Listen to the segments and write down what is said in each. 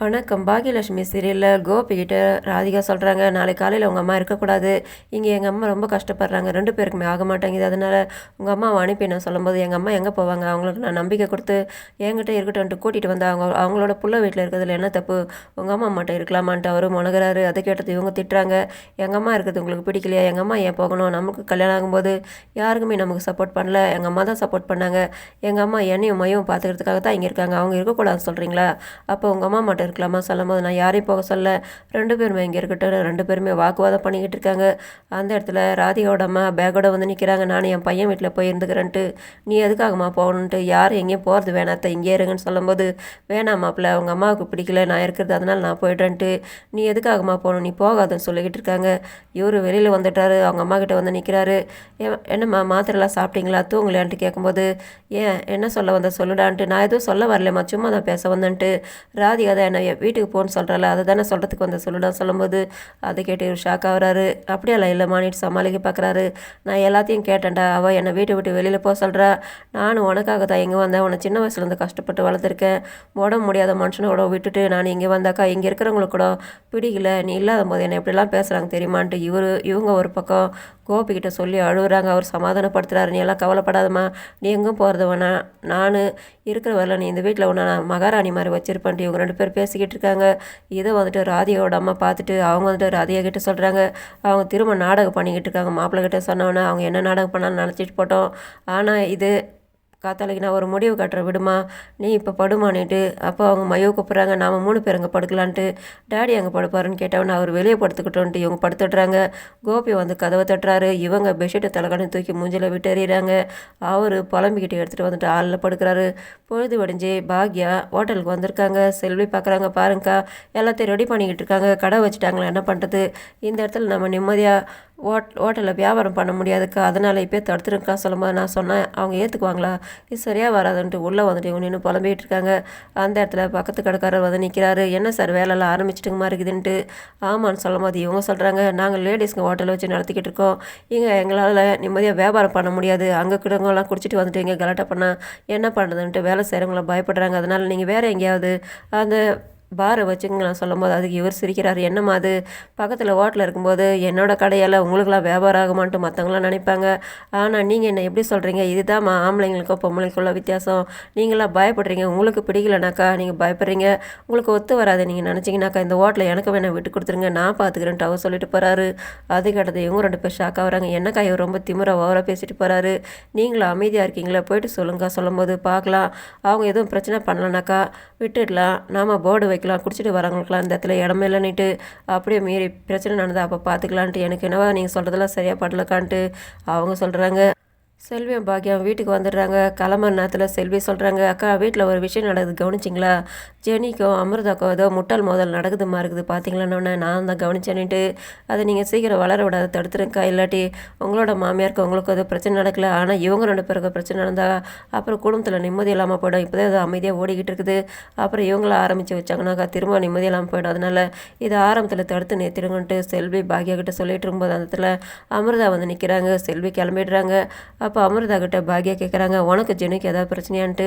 வணக்கம். பாகியலட்சுமி சீரியலில் கோபிக்கிட்ட ராதிகா சொல்கிறாங்க நாளைக்கு காலையில் உங்கள் அம்மா இருக்கக்கூடாது. இங்கே எங்கள் அம்மா ரொம்ப கஷ்டப்படுறாங்க. ரெண்டு பேருக்குமே ஆக மாட்டேங்குது. அதனால் உங்கள் அம்மாவை அனுப்பி நான் சொல்லும்போது எங்கள் அம்மா எங்கே போவாங்க? அவங்களுக்கு நான் நம்பிக்கை கொடுத்து என்கிட்ட இருக்கட்டும்ட்டு கூட்டிகிட்டு வந்தால் அவங்க அவங்களோட புள்ள வீட்டில் இருக்கிறதுல என்ன தப்பு? உங்கள் அம்மா அம்மாட்ட இருக்கலாமான்ட்டு அவரும் முனகிறாரு. அதை கேட்டது இவங்க திட்டுறாங்க. எங்கள் அம்மா இருக்கிறது உங்களுக்கு பிடிக்கலையா? எங்கள் அம்மா ஏன் போகணும்? நமக்கு கல்யாணம் ஆகும்போது யாருக்குமே நமக்கு சப்போர்ட் பண்ணல. எங்கள் அம்மா தான் சப்போர்ட் பண்ணாங்க. எங்கள் அம்மா என்னையும் மையும் பார்த்துக்கிறதுக்காக தான் இங்கே இருக்காங்க. அவங்க இருக்கக்கூடாதுன்னு சொல்கிறீங்களா அப்போ உங்கள் அம்மா மட்டும் இருக்கலாமா சொல்லும் போது நான் யாரையும் போக சொல்ல. ரெண்டு பேருமே இங்கே இருக்கட்டும். ரெண்டு பேருமே வாக்குவாதம் பண்ணிக்கிட்டு இருக்காங்க. அந்த இடத்துல ராதிகாவோட அம்மா பேக்கோட வந்து நிற்கிறாங்க நான் என் பையன் வீட்டில் போய் இருந்துக்கிறேன்ட்டு. நீ எதுக்காகம்மா போகணுன்ட்டு? யாரும் எங்கேயும் போகிறது வேணாத்த இங்கே இருங்கன்னு சொல்லும்போது வேணாம் மாப்பிள்ள அவங்க அம்மாவுக்கு பிடிக்கல. நான் இருக்கிறது அதனால் நான் போய்ட்றேன்ட்டு. நீ எதுக்காகம்மா போகணும்? நீ போகாதுன்னு சொல்லிக்கிட்டு இருக்காங்க. இவர் வெளியில் வந்துட்டாரு. அவங்க அம்மா கிட்ட வந்து நிற்கிறாரு என்னம்மா மாத்திரைலாம் சாப்பிட்டீங்களா? தூங்கலையான்ட்டு கேட்கும்போது ஏன்? என்ன சொல்ல வந்த? சொல்லுடான்ட்டு. நான் எதுவும் சொல்ல வரலம்மா. சும்மா தான் பேச வந்தேன்ட்டு. ராதிகா தான் என்ன வீட்டுக்கு போகணும்னு சொல்கிறல அதை தானே சொல்கிறதுக்கு வந்து சொல்லுடா சொல்லும்போது அதை கேட்டு ஒரு ஷாக் ஆகுறாரு. அப்படியெல்லாம் இல்லை மானிட்டு சமாளிக்க பார்க்குறாரு. நான் எல்லாத்தையும் கேட்டேன்டா அவள் என்னை வீட்டை விட்டு வெளியில் போக சொல்கிறா நானும் உனக்காக தான் இங்கே வந்தேன். உன்னை சின்ன வயசுலேருந்து கஷ்டப்பட்டு வளர்த்துருக்கேன். உடம்பு முடியாத மனுஷனோட விட்டுட்டு நான் இங்கே வந்தாக்கா இங்கே இருக்கிறவங்களுக்கு கூட பிடிக்கல. நீ இல்லாத போது என்னை எப்படிலாம் பேசுகிறாங்க தெரியுமான்ட்டு இவர் இவங்க ஒரு பக்கம் கோபிக்கிட்ட சொல்லி அழுகுறாங்க. அவர் சமாதானப்படுத்துகிறாரு நீ எல்லாம் கவலைப்படாதம்மா. நீ எங்கும் போகிறது வேணாம். நான் இருக்கிற வரல நீ இந்த வீட்டில் உன்னை நான் மகாராணி மாதிரி வச்சிருப்பேன்ட்டு இவங்க ரெண்டு பேர் பேசிக்கிட்டு இருக்காங்க இதை வந்துட்டு ராதிகாவோட அம்மா பார்த்துட்டு அவங்க வந்துட்டு ராதிகா கிட்ட சொல்கிறாங்க அவங்க திரும்ப நாடகம் பண்ணிக்கிட்டு இருக்காங்க மாப்பிள்ளை கிட்ட சொன்னவொன்னே அவங்க என்ன நாடகம் பண்ணாலும் நினச்சிட்டு போட்டோம். ஆனால் இது காத்தாலைக்கு நான் ஒரு முடிவு கட்டுற விடுமா? நீ இப்போ படுமானிட்டு அப்போ அவங்க மையோ கூப்பிட்றாங்க நாம் மூணு பேர் அங்கே படுக்கலான்ட்டு. டேடி அங்கே படுப்பாருன்னு கேட்டவன் அவர் வெளியே படுத்துக்கிட்டோன்ட்டு இவங்க படுத்துடுறாங்க. கோபி வந்து கதவை தட்டுறாரு. இவங்க பெட்ஷீட்டை தலைக்கணி தூக்கி மூஞ்சில் விட்டறிகிறாங்க அவர் புலம்பிக்கிட்டு எடுத்துகிட்டு வந்துட்டு ஆளில் படுக்கிறாரு. பொழுது வடிஞ்சு பாக்யா ஹோட்டலுக்கு வந்திருக்காங்க. செல்வி பார்க்குறாங்க பாருங்கக்கா. எல்லாத்தையும் ரெடி பண்ணிக்கிட்டு இருக்காங்க. கடை வச்சுட்டாங்களா? என்ன பண்ணுறது இந்த இடத்துல நம்ம நிம்மதியாக ஓட் ஹோட்டலில் வியாபாரம் பண்ண முடியாதுக்கா அதனால் இப்போ தடுத்துருக்கா சொல்லும்போது நான் சொன்னேன் அவங்க ஏற்றுக்குவாங்களா இது சரியாக வராதுன்ட்டு உள்ளே வந்துட்டு இவங்க நின்று புலம்பிகிட்டு இருக்காங்க. அந்த இடத்துல பக்கத்து கடைக்காரர் வந்து நிற்கிறாரு என்ன சார் வேலையெல்லாம் ஆரம்பிச்சிட்டுங்க இருக்குதுன்ட்டு? ஆமான்னு சொல்லும் போது இவங்க சொல்கிறாங்க நாங்கள் லேடிஸ்ங்க ஹோட்டல் வச்சு நடத்திக்கிட்டு இருக்கோம். இங்கே எங்களால் நிம்மதியாக வியாபாரம் பண்ண முடியாது. அங்கே கிடங்கெல்லாம் குடிச்சிட்டு வந்துட்டு இங்கே கலாட்டா பண்ணால் என்ன பண்ணுறதுன்ட்டு வேலை செய்கிறவங்கள பயப்படுறாங்க. அதனால் நீங்கள் வேறு எங்கேயாவது அந்த பாரை வச்சுங்களேன் சொல்லும் போது அதுக்கு இவர் சிரிக்கிறார். என்னம்மா அது? பக்கத்தில் ஹோட்டலில் இருக்கும்போது என்னோடய கடையால் உங்களுக்கெல்லாம் வியாபாரம் ஆகுமான்ட்டு மற்றவங்களாம் நினைப்பாங்க. ஆனால் நீங்கள் என்ன எப்படி சொல்கிறீங்க இதுதான் ஆம்பளைங்களுக்கோ பொம்பளைங்களுக்குள்ள வித்தியாசம். நீங்களாம் பயப்படுறீங்க. உங்களுக்கு பிடிக்கலனாக்கா நீங்கள் பயப்படுறீங்க. உங்களுக்கு ஒத்து வராது. நீங்கள் நினச்சிங்கனாக்கா இந்த ஹோட்டலில் எனக்கு வேணால் விட்டு கொடுத்துருங்க. நான் பார்த்துக்கிறேன்ட்டு அவர் சொல்லிட்டு போகிறாரு அது கேட்டது இவங்க ரெண்டு பேர் ஷாக் வராங்க என்னக்கா இவர் ரொம்ப திமுற ஓவராக பேசிட்டு போகிறாரு நீங்களும் அமைதியாக இருக்கீங்களா? போயிட்டு சொல்லுங்க சொல்லும்போது பார்க்கலாம். அவங்க எதுவும் பிரச்சனை பண்ணலனாக்கா விட்டுடலாம். நாம் போர்டு வைக்கலாம். குடிச்சிட்டு வரவங்களுக்குலாம் இந்த இடத்துல இடமே இல்லைன்னுட்டு அப்படியே மீறி பிரச்சனை நடந்தால் அப்போ பார்த்துக்கலான்ட்டு எனக்கு என்னவா நீங்கள் சொல்கிறதெல்லாம் சரியாக படலக்கான்ட்டு அவங்க சொல்கிறாங்க செல்வியும் பாக்கியம் வீட்டுக்கு வந்துடுறாங்க. கிளம்புற நேரத்தில் செல்வி சொல்கிறாங்க அக்கா வீட்டில் ஒரு விஷயம் நடக்குது கவனிச்சிங்களா? ஜெனிக்கும் அமிர்தாக்கோ ஏதோ முட்டால் மோதல் நடக்குதுமா இருக்குது. பார்த்தீங்களான்னு நான் தான் கவனிச்சேன்னுட்டு அதை நீங்கள் சீக்கிரம் வளர விடாத தடுத்துருக்கா இல்லாட்டி உங்களோட மாமியாருக்கு உங்களுக்கு எதுவும் பிரச்சனை நடக்கல. ஆனால் இவங்க ரெண்டு பேருக்கு பிரச்சனை நடந்தால் அப்புறம் குடும்பத்தில் நிம்மதி இல்லாமல் போயிடும். இப்போ தான் ஏதோ அமைதியாக ஓடிக்கிட்டு இருக்குது. அப்புறம் இவங்கள ஆரம்பித்து வச்சாங்கனாக்கா திரும்ப நிம்மதி இல்லாமல் போயிடும். அதனால் இதை ஆரம்பத்தில் தடுத்து நிறுத்திடுங்கன்ட்டு செல்வி பாக்கியா கிட்ட சொல்லிட்டு இருக்கும்போது அந்த இடத்துல அமிர்தா வந்து நிற்கிறாங்க செல்வி கிளம்பிடுறாங்க. அப்போ அமிர்தா கிட்ட பாக்யா கேட்குறாங்க உனக்கு ஜெனுக்கு ஏதாவது பிரச்சனையான்ட்டு?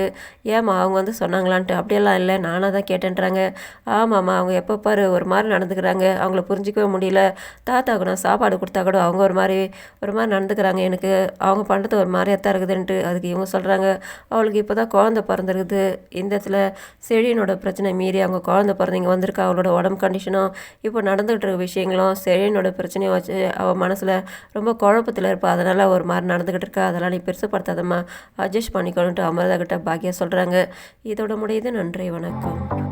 ஏம்மா அவங்க வந்து சொன்னாங்களான்ட்டு. அப்படியெல்லாம் இல்லை நானாக தான் கேட்டேன்றாங்க. ஆமாம்மா அவங்க எப்போ பாரு ஒரு மாதிரி நடந்துக்கிறாங்க. அவங்கள புரிஞ்சிக்கவே முடியல. தாத்தாவுக்கு நான் சாப்பாடு கொடுத்தா கூட அவங்க ஒரு மாதிரி ஒரு மாதிரி நடந்துக்கிறாங்க எனக்கு. அவங்க பண்ணுறது ஒரு மாதிரியாக தான் இருக்குதுன்ட்டு. அதுக்கு இவங்க சொல்கிறாங்க அவளுக்கு இப்போ தான் குழந்த பிறந்திருக்குது. இந்த இடத்துல செழியனோட பிரச்சனை மீறி அவங்க குழந்த பிறந்தவங்க வந்திருக்கா. அவளோட உடம்பு கண்டிஷனும் இப்போ நடந்துகிட்டு இருக்க விஷயங்களும் செழியனோட பிரச்சனையும் வச்சு அவள் மனசில் ரொம்ப குழப்பத்தில் இருப்பா. அதனால் ஒரு மாதிரி நடந்துக்கிட்டு இருக்கா. அதெல்லாம் நீ பெருசுப்படுத்தாதம்மா. அட்ஜஸ்ட் பண்ணிக்கணுன்ட்டு அமிர்தா கிட்ட பாக்கியா சொல்கிறாங்க இதோட முடியுது. நன்றி வணக்கம்.